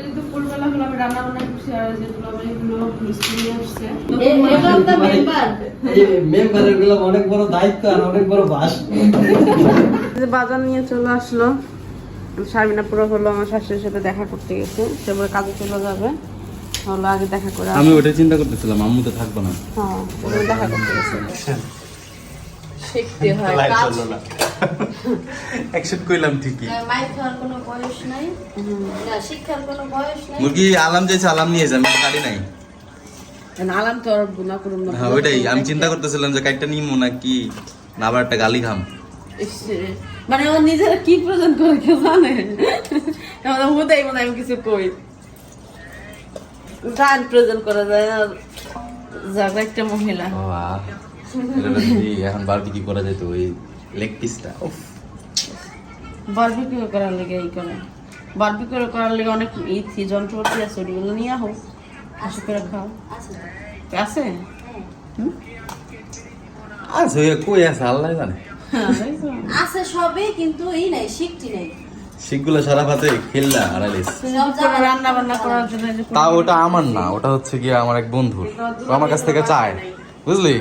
এই দুপুরবেলা হলো আমি রান্না বান্না করছি আর যে দুলাভাইগুলো মিস্ত্রি আসছে। এটা তো মেম্বার? মেম্বারেরগুলো অনেক বড় দায়িত্ব আর অনেক বড় বাস। বাজার নিয়ে চলে আসলো শারমিনা পুরো হলো আমার শাশুড়ির সাথে দেখা করতে গেছে সে বলে কাজে চলে যাবে। হলো আগে দেখা করে আমি ওটা চিন্তা করতেছিলাম আম্মু তো থাকব না। হ্যাঁ দেখা করতে গেছে। শিখতে হয় কাজ অ্যাকশন কইলাম ঠিকই। কোনো বয়স নাই। না শিক্ষার কোনো বয়স নাই। মুরগি আলাম চাইছে আলাম নিয়ে যাবে গাড়ি নাই। আলাম তো আর গুণা করুন না। হ্যাঁ ওইটাই আমি চিন্তা করতেছিলাম যে কাইটটা নিমো না কি না আবার একটা গালি খাম। মানে ও নিজেরা কি প্রেজেন্ট করে কেউ জানে? আমাদের হুদাই মনে আমি কিছু কই। গান প্রেজেন্ট করা যায় না একটা মহিলা। এখন বারবিকি করা যেত ওই লেগ পিসটা উফ। বারবিকিউ করার লেগে এই করে। বারবিকিউ করার লেগে অনেক ইথি যন্ত্রপাতি আছে ওগুলো নিয়ে আহো। হাসি করে খাও। আছে? আছে ওই কই আছে? আল্লাহ জানে। হ্যাঁ, আছে সবই কিন্তু এই নাই শিখটি নাই। শিখগুলো সারা পাতে খেললা আড়াইলিস রান্না বান্না করার জন্য তা ওটা আমার না ওটা হচ্ছে কি আমার এক বন্ধুর। আমার কাছ থেকে চায়। বুঝলি?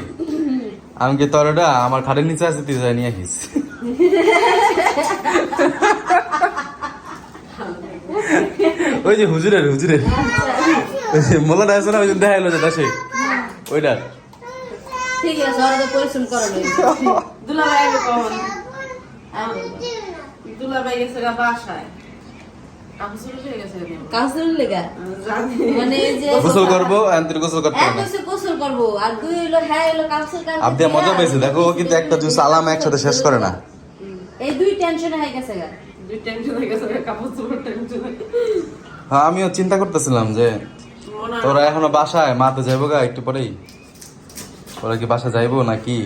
আমি কি তোর ওটা আমার খাটের নিচে আছে, তুই যাই নিয়ে আসিস। ওই যে হুজুরের হুজুরের। মোলাটা আছে না, ওই দেখা এলো যে দাসে ওইটা। ঠিক আছে দুলাভাই গেছে বাসায় কাপড় চোপড় হয়ে গেছে কেন? কাউন্সিলর লেগা মানে যে গোসল করব আন্তর গোসল করতে হবে। না গোসল করব। আর দুই হলো হ্যাঁ হলো কাউন্সিল কাজ আবদিয়া মজা পেয়েছে। দেখো কিন্তু একটা জুস আলাম একসাথে শেষ করে না। এই দুই টেনশনে হয়ে গেছে গা। দুই টেনশন হয়ে গেছে কাপড় চোপড় টেনশন হ্যাঁ আমিও চিন্তা করতেছিলাম যে তোরা এখনও বাসায়? মা তো যাইবো গা একটু পরেই। ওরা কি বাসা যাইবো নাকি?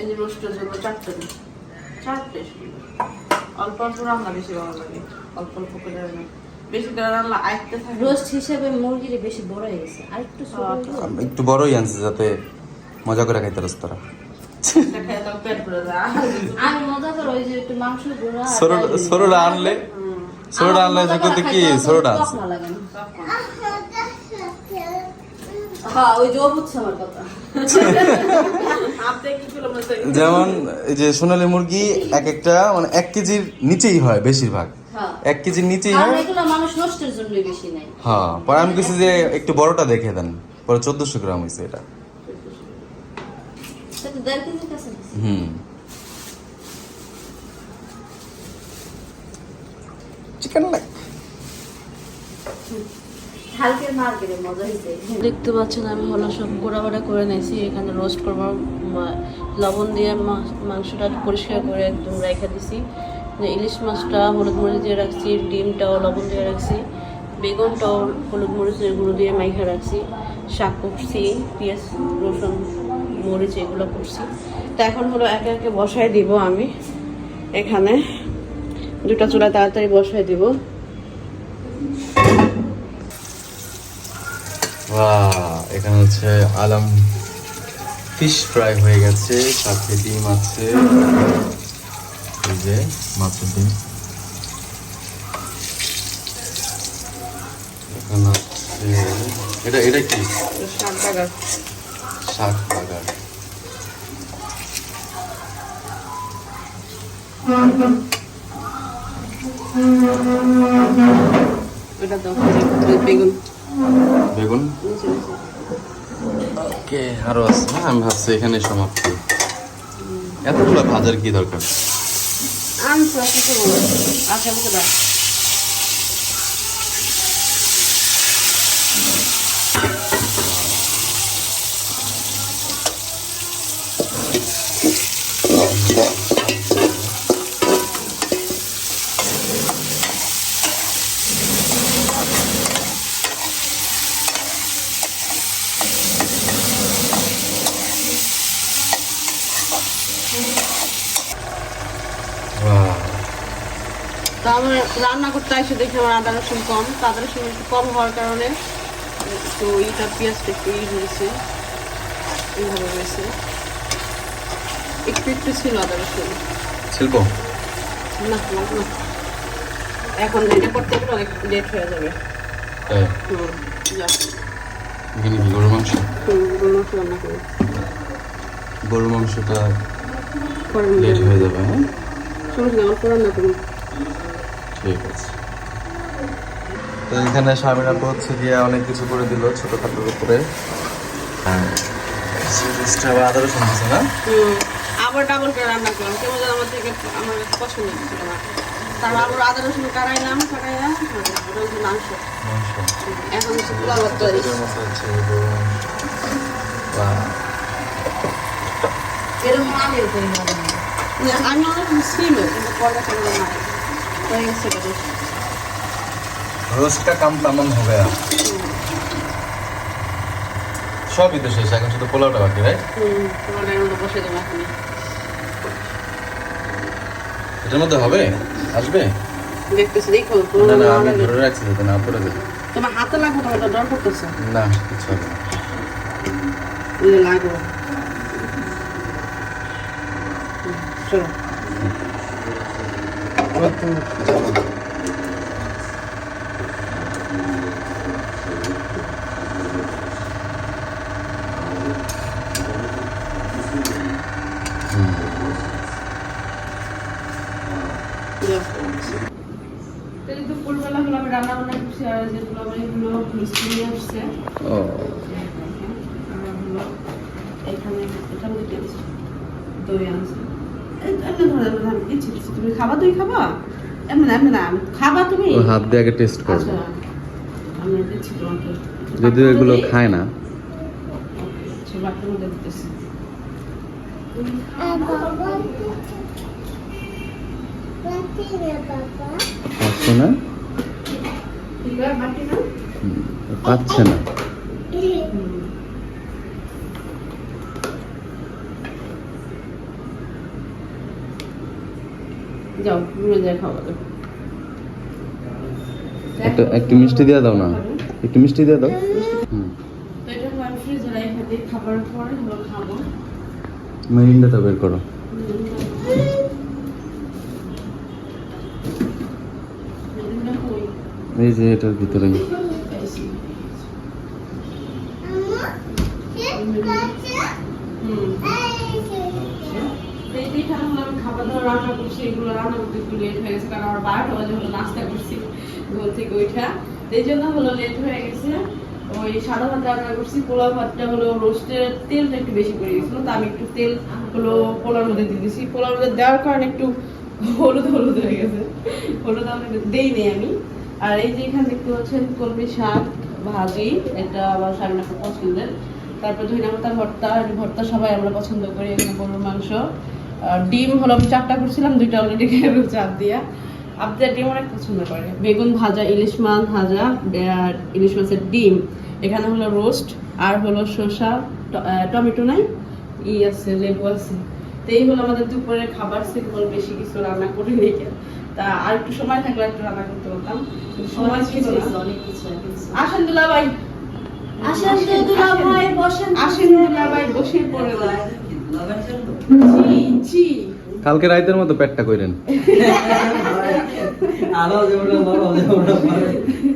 এই যে রোস্টের জন্য চারটে দিন। চারটে অল্প অল্প রান্না বেশি ভালো লাগে অল্প অল্প করে রান্না। বেশি করে রান্না আইতে থাকে। রোস্ট হিসেবে মুরগির বেশি বড় হয়ে গেছে। আর একটু বড়ই আনছি যাতে মজা করে খাইতে পারস তোরা। সরোটা আনলে সরোটা আনলে কি? সরোটা আনছে না লাগে না। হ্যাঁ ওই যে ও বুঝছে আমার কথা আপনি কি ফিল্ম যেমন এই যে সোনালী মুরগি এক একটা মানে এক কেজির নিচেই হয় বেশিরভাগ। হ্যাঁ। এক কেজির নিচেই হয়। এগুলো মানুষ নষ্টের জন্যই বেশি নাই হ্যাঁ পরে আমি কিছু যে একটু বড়টা দেখে দেন পরে চোদ্দশো গ্রাম হয়েছে এটা। হুম। চিকেন লাগ দেখতে পাচ্ছেন, আমি হলো সব গোড়াবাড়া করে নিয়েছি। এখানে রোস্ট করবার মা- লবণ দিয়ে মাংসটা পরিষ্কার করে একদম রেখে দিছি। ইলিশ মাছটা হলুদ মরিচ দিয়ে রাখছি, ডিমটাও লবণ দিয়ে রাখছি, বেগুনটাও হলুদ মরিচের গুঁড়ো দিয়ে মাইখা রাখছি, শাক করছি পেঁয়াজ, রসুন, মরিচ এগুলো করছি তো এখন হলো একে একে বসায় দিব আমি। এখানে দুটা চুলা তাড়াতাড়ি বসায় দিব। এখানে হচ্ছে আলাম ফিশ ফ্রাই হয়ে গেছে সাথে ডিম আছে। এই যে মাছের ডিম। এখানে আছে এটা এটা কি? শাক বাগার শাক বাগার এটা দাও বেগুন। বেগুন? ওকে, আরও আছে হ্যাঁ আমি ভাবছি এখানে সমাপ্তি। এতগুলো ভাজার কি দরকার? আচ্ছা আমাকে দাও Wow. তো আমার রান্না করতে এসে দেখি আমার আদা রসুন কম আদা রসুন একটু কম হওয়ার কারণে তো এইটা পেঁয়াজটা একটু ই হয়েছে এইভাবে হয়েছে। একটু একটু ছিল আদা রসুন। শিল্প না না না। এখন এটা করতে গেলে অনেক লেট হয়ে যাবে। তাই হুম যা। এখানে কি গরুর মাংস? হুম মাংস রান্না করি গরুর মাংসটা লেট হয়ে যাবে হ্যাঁ? নেই রান্না করুন ঠিক আছে। তো এখানে স্বামীরা হচ্ছে গিয়ে অনেক কিছু করে দিল ছোটখাটোর উপরে। হ্যাঁ। আবার আদা না? আবার ডাবল করে রান্না করলাম। কেমন যেন আমার থেকে আমার পছন্দ ছিল না। তারপর আবার আদা রসুন কাটাইলাম কাটাইলাম মাংস। এখন হচ্ছে পোলাও তৈরি। এরকম। আমি করি আমি অনেক ছিল কিন্তু পরে করলাম না হয়ে গেছে কাম তামাম হবে আর সবই তো শেষ, এখন শুধু পোলাওটা বাকি রাইট এটার মধ্যে হবে? আসবে? দেখতেছি দেখো না না, আমি তোমার না হাতে লাগবে তোমার করতেছে না, কিছু হবে না। চলো। আবার তো যাব না। দুপুরবেলা হলো আমি রান্না বান্না করছি আর যে পোলাবাড়িগুলো মিষ্টি নিয়ে আসছে ও আর হলো এখানে এখানে দিতে দিচ্ছি দই আনছে এই- এমনি ধরে ধরে আমি দিচ্ছি দিচ্ছি। তুমি খাবা দই খাবা? এমনি না এমনি না খাবা তুমি? ও হাত দিয়ে আগে টেস্ট আচ্ছা আমি দিচ্ছি তোমাকে। যদিও এগুলো খায় না। আচ্ছা পাচ্ছে না? হুম, পাচ্ছে না হুম। যাও খাওয়া দাও একটা একটু মিষ্টি দিয়ে দাও না? একটু মিষ্টি দিয়ে দাও। তো এটা হলো খাব। মেরিন্ডাটা বের করো। এই যে এটার ভিতরে। খাবার দাবার রান্না করছি, এগুলো রান্না করতে একটু লেট হয়ে গেছে, কারণ আমার বারোটা বাজে হলো, নাস্তা করছি ঘর থেকে ওইটা এই জন্য হলো লেট হয়ে গেছে। ওই সাদা ভাত রান্না করছি, পোলাও ভাতটা হলো রোস্টের তেলটা একটু বেশি করে গেছিল তো আমি একটু তেল হলো পোলার মধ্যে দিয়ে দিয়েছি। পোলার মধ্যে দেওয়ার কারণে একটু হলুদ হলুদ হয়ে গেছে। হলুদ আমি দেই আমি। আর এই যে এখানে দেখতে পাচ্ছেন কলমি শাক ভাজি, এটা আবার সামনে পছন্দের। তারপর ভর্তা ভর্তা সবাই আমরা পছন্দ করি, এখানে গরুর মাংস। ডিম হলো আমি চারটা করছিলাম দুইটা অলরেডি খেয়ে চাপ দিয়া। আপনার ডিম অনেক পছন্দ করে। বেগুন ভাজা ইলিশ মাছ ভাজা ইলিশ মাছের ডিম। এখানে হলো রোস্ট আর হলো শসা টমেটো নাই? ই আছে লেবু আছে। তো এই হলো আমাদের দুপুরের খাবার সিম্পল বেশি কিছু রান্না করে নিয়ে তা আর একটু সময় থাকলে একটু রান্না করতে পারতাম। সময় ছিল না। অনেক কিছু অনেক কিছু আসেন দুলা ভাই। আসেন তো দুলা ভাই বসেন। আসেন দুলা ভাই বসে পড়ে জি কালকে রাইতের মতো পেটটা কইরেন। আলো যেমন বড় যেমন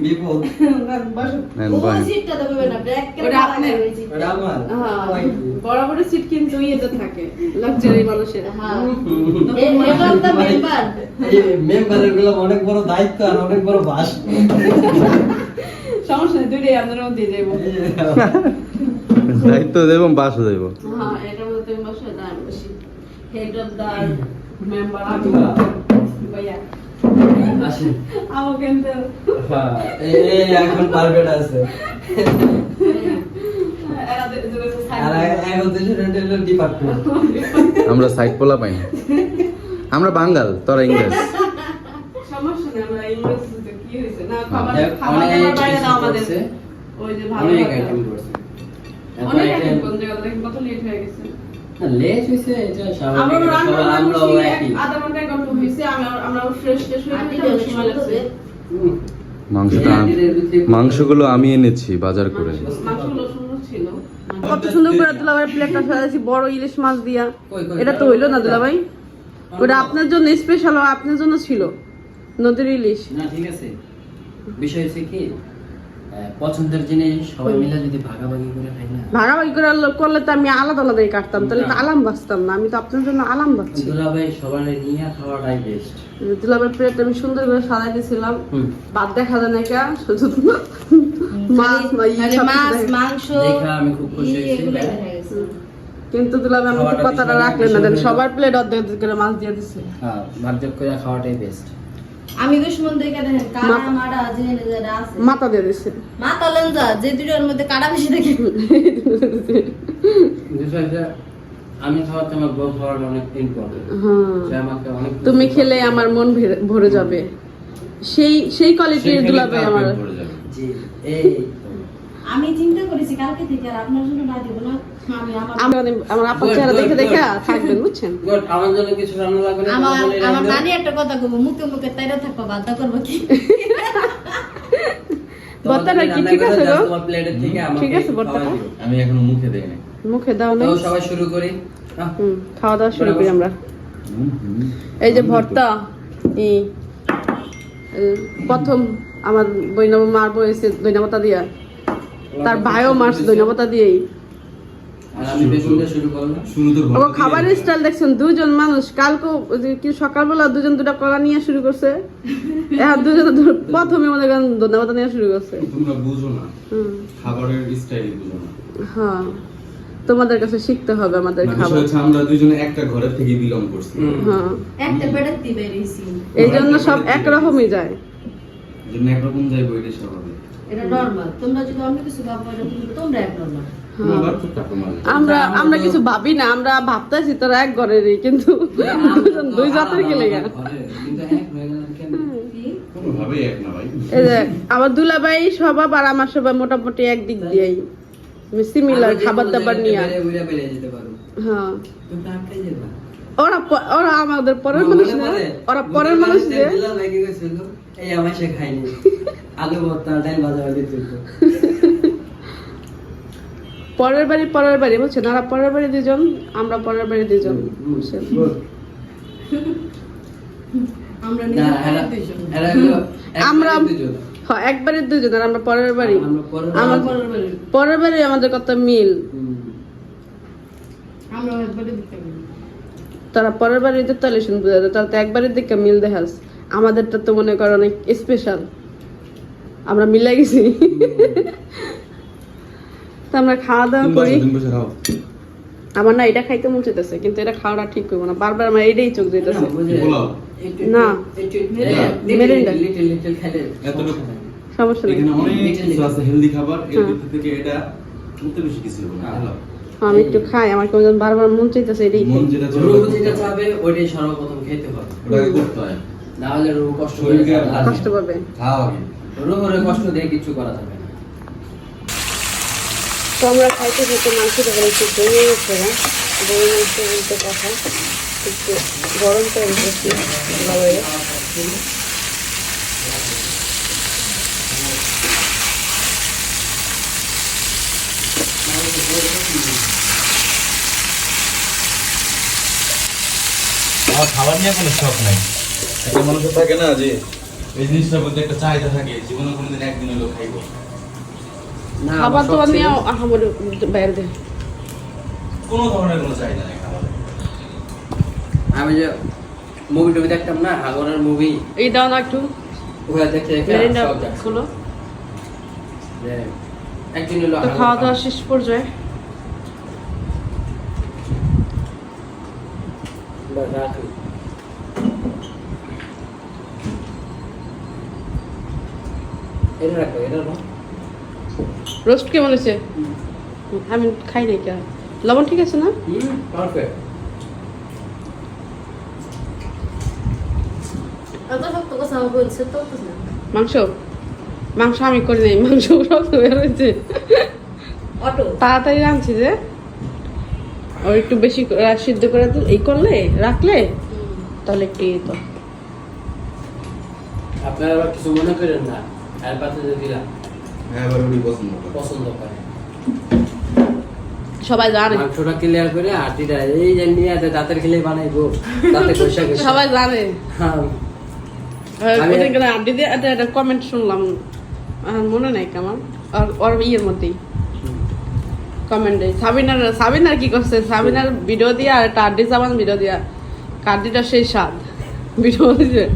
বিপদ নেন ওই সিটটা দেবে না ব্রেক ওটা আপনার। ওটা আমার। হ্যাঁ বরাবরের সিট কিন্তু ইয়েতে থাকে লাক্সারি মানুষের। হ্যাঁ। এবার তো মেম্বার মেম্বারেরগুলো অনেক বড় দায়িত্ব আর অনেক বড় বাস। সমস্যা নেই দুইটাই আপনার মধ্যে দায়িত্ব দেব বাসও দেব। হ্যাঁ এটার মধ্যে তুমি বসে না আমি বসি হেড অফ দ্য মেম্বার ভাইয়া আসি আমাকে কিন্তু হ্যাঁ, এই এই এখন পারফেক্ট আছে. আমরা সাইড পোলা পাই না। আমরা বাঙ্গাল তোরা ইংরেজ। হ্যাঁ, অনেক করছে। আইটেম করছে। কত লেট হয়ে গেছে। লেট হয়েছে এটা স্বাভাবিক আমরা রান্না সবাই বান্না আমরাও একই। আধা ঘণ্টা এক ঘণ্টা হয়েছে আমি আমরা ফ্রেশ ফ্রেশ হয়ে সময় লাগছে। মাংসটা মাংসগুলো আমি এনেছি বাজার করে কত সুন্দর করে দুলাভাই প্লেটটা সাজাইছি বড় ইলিশ মাছ দিয়া। এটা তো হইল না দুলাভাই? ওটা আপনার জন্য স্পেশাল আপনার জন্য ছিল। নদীর ইলিশ। না ঠিক আছে। বিষয় হচ্ছে কি পছন্দের জিনিস সবাই মিলে যদি ভাগাভাগি করে খাই না। ভাগাভাগি করে করলে তো আমি আলাদা আলাদাই কাটতাম তাহলে তো আলাম বাঁচতাম না আমি তো আপনার জন্য আলাম বাঁচছি। দুলাভাই সবার নিয়ে খাওয়াটাই বেস্ট প্লেট আমি সুন্দর করে সাজাই দিয়েছিলাম ভাত দেখা যায় না কে শুধু মাছ মাছ মাংস দেখা আমি খুব খুশি হয়েছি। হ্যাঁ। দেখা গেছে। কিন্তু দুলাবে আমি খাওয়াটা কথাটা রাখলেন না সবার প্লেট অর্ধেক করে মাছ দিয়ে দিছে। হ্যাঁ ভাগযোগ করে খাওয়াটাই বেস্ট আমি দুশ্মন দেখে দেখেন কারা মারা যে আছে। মাথা দিয়ে দিছে। মাথা লেঞ্জা যে দুটোর মধ্যে কারা বেশি দেখে? আমি খাওয়াতে আমার বউ অনেক ইম্পর্টেন্ট হ্যাঁ। আমাকে অনেক তুমি খেলে আমার মন ভরে- ভরে যাবে। সেই সেই কোয়ালিটির দুলাবে আমার। জি এই আমি চিন্তা করেছি কালকে থেকে আর আপনার জন্য না দিব না আমি আমার আমার আপার চেহারা দেখে দেখে থাকবেন বুঝছেন? গুড আমার জন্য কিছু রান্না লাগবে না আমার আমার নানি একটা কথা কব মুখে মুখে তাইরা থাকব বাধ্য করব কি? বর্তাটা কি ঠিক আছে গো? তোমার প্লেটের থেকে আমাকে ঠিক আছে, বর্তাটা? আমি এখনও মুখে দেই নাই। মুখে দাও না তো সবাই শুরু করি হুম খাওয়া দাওয়া শুরু করি আমরা। এই যে ভর্তা ই প্রথম আমার বৈনব মার বয়সে দৈনাবতা দিয়া। তার ভাইও মারছে দৈনাবতা দিয়েই। খাবারের স্টাইল দেখছেন দুজন মানুষ কালকে কি সকালবেলা দুজন দুটা কলা নিয়ে শুরু করছে। দুজন প্রথমে মনে করেন ধন্যবাদ নিয়ে শুরু করছে। তোমরা বুঝো না। খাবারের স্টাইল বুঝো না। হ্যাঁ। তোমাদের কাছে শিখতে হবে আমাদের খাবার। হচ্ছে আমরা দুজনে একটা ঘরের থেকে বিলং করছি। হ্যাঁ। একটা পেটের এই জন্য সব একরকমই যায়। এই জন্য একরকম যাইবো এটা স্বাভাবিক। এটা নর্মাল তোমরা যদি অন্য কিছু ভাবো এটা তোমরা এক নর্মাল হ্যাঁ। আবার তো টাকা মারে আমরা আমরা কিছু ভাবি না আমরা ভাবতেছি তোরা এক ঘরেরই কিন্তু দুজন দুই জাতের গেলে। হয়ে আমার দুলাভাই স্বভাব আর আমার স্বভাব মোটামুটি একদিক দিয়েই। সিমিলার খাবার দাবার নিয়ে। হ্যাঁ। ওরা ওরা আমাদের পরের মানুষ না ওরা পরের মানুষ যে। এই আমার সে খাইনি আলু ভর্তা ডাল ভাজা ভাজি তুলতো পরের বাড়ি পরের বাড়ি বুঝছেন? ওরা পরের বাড়ি দুজন আমরা পরের বাড়ি দুজন। বুঝছেন? আমরা। হ্যাঁ, একবারের দুজন আর আমরা পরের বাড়ি। আমরা পরের বাড়ি- আমাদের কত মিল? তারা পরের বাড়িতে তাহলে শুন বোঝা যায় তারা তো একবারের দিকে মিল দেখাস। আমাদেরটা তো মনে করো অনেক স্পেশাল আমরা মিলে গেছি। তো আমরা খাওয়া দাওয়া করি। খাও আমার না এটা খাইতে মন চাইতেছে কিন্তু এটা খাওয়াটা ঠিক করব না। বারবার আমার এটাই চোখ যেতেছে না। মেরিন্ডা। সমস্যা নেই। এখানে অনেক কিছু আছে হেলদি খাবার। এর হ্যাঁ। থেকে এটা বেশি কিছু না আমি একটু খাই আমার কেমন বারবার মন চাইতেছে এটাই মন যেটা চায় রুহু ওটা যেটা করতে হবে। চাবে ওইটাই সর্বপ্রথম খেতে হবে। ওটাকে করতে হয়। না হলে রুহু কষ্ট পাবে। রুহুরে কষ্ট দিয়ে কিছু করা যাবে না। তো আমরা খাইতে খাইতে মাংস তখন একটু গেছে না? দই মাংস বলতে কথা একটু গরম করে রেখেছি ভালোই আমার খাবার নিয়ে কোনো শখ নাই। একটা মানুষের থাকে না যে এই জিনিসটার মধ্যে একটা চাহিদা থাকে জীবনে কোনোদিন একদিন হলেও খাইবো। না খাবার আমার দাবার শখ নিয়ে আহামরি বাইরে দেয় কোনো ধরনের কোনো চাহিদা নেই খাবারের আমি যে মুভি টুভি দেখতাম না হাগরের মুভি এই দাও না একটু। ওগুলো দেখতে। খুলো। একদিন হলো তো খাওয়া দাওয়া শেষ পর্যায়ে। রাখি। এটা রাখো এটা রোস্ট কেমন হয়েছে? আমি খাই নাই কেন? লবণ ঠিক আছে না? পারফেক্ট মাংস? মাংস আমি করি নাই মাংস বের হয়েছে। তাড়াতাড়ি রাঁধছি যে। ও একটু বেশি করে সিদ্ধ করে এই করলে রাখলে তাহলে একটু ইয়ে তো। আপনারা আবার কিছু মনে করেন না। আর দিলাম। হ্যাঁ এবার উনি পছন্দ করে। পছন্দ করে। সবাই জানে। মাংসটা ক্লিয়ার করে আটিটা এই যে নিয়ে আছে দাঁতের খেলে বানাইবো দাঁতে কষা কষা সবাই জানে। হ্যাঁ। আমি- ওদিন দিয়ে একটা একটা কমেন্ট শুনলাম। মনে নাই কেমন? আর ওর ইয়ের মধ্যেই। কমেন্টে সাবিনার সাবিনার কি করছে? সাবিনার ভিডিও দিয়া আর একটা আড্ডি সাবান ভিডিও দিয়া। কার্ডিটা সেই স্বাদ। ভিডিও দিছে